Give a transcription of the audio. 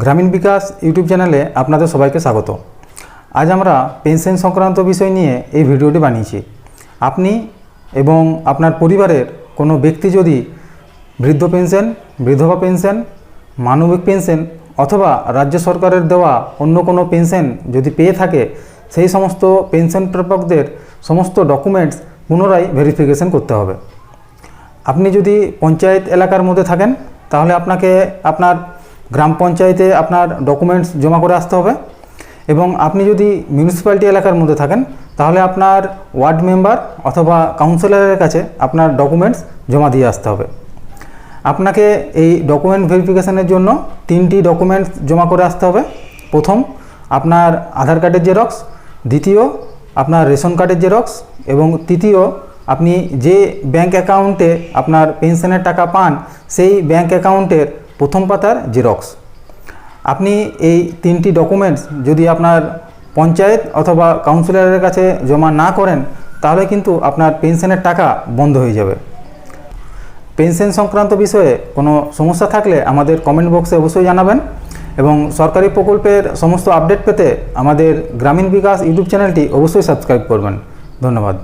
গ্রামীণ বিকাশ ইউটিউব চ্যানেলে আপনাদের সবাইকে স্বাগত। আজ আমরা পেনশন সংক্রান্ত বিষয় নিয়ে এই ভিডিওটি বানিয়েছি। আপনি এবং আপনার পরিবারের কোনো ব্যক্তি যদি বৃদ্ধ পেনশন, বিধবা পেনশন, মানবিক পেনশন অথবা রাজ্য সরকারের দেওয়া অন্য কোনো পেনশন যদি পেয়ে থাকে, সেই সমস্ত পেনশন প্রাপকদের সমস্ত ডকুমেন্টস পুনরায় ভেরিফিকেশন করতে হবে। আপনি যদি পঞ্চায়েত এলাকার মধ্যে থাকেন, তাহলে আপনাকে আপনার গ্রাম পঞ্চায়েতে আপনার ডকুমেন্টস জমা করে আসতে হবে এবং আপনি যদি মিউনিসিপ্যালিটি এলাকার মধ্যে থাকেন, তাহলে আপনার ওয়ার্ড মেম্বার অথবা কাউন্সিলরের কাছে আপনার ডকুমেন্টস জমা দিয়ে আসতে হবে। আপনাকে এই ডকুমেন্ট ভেরিফিকেশনের জন্য তিনটি ডকুমেন্টস জমা করে আসতে হবে। প্রথম, আপনার আধার কার্ডের জেরক্স দ্বিতীয়, আপনার রেশন কার্ডের জেরক্স এবং তৃতীয়, আপনি যে ব্যাংক অ্যাকাউন্টে আপনার পেনশনের টাকা পান, সেই ব্যাংক অ্যাকাউন্টের প্রথম পাতার জেরক্স আপনি এই তিনটি ডকুমেন্টস যদি আপনার পঞ্চায়েত অথবা কাউন্সিলরের কাছে জমা না করেন, তাহলে কিন্তু আপনার পেনশনের টাকা বন্ধ হয়ে যাবে। পেনশন সংক্রান্ত বিষয়ে কোনো সমস্যা থাকলে আমাদের কমেন্ট বক্সে অবশ্যই জানাবেন এবং সরকারি প্রকল্পের সমস্ত আপডেট পেতে আমাদের গ্রামীণ বিকাশ ইউটিউব চ্যানেলটি অবশ্যই সাবস্ক্রাইব করবেন। ধন্যবাদ।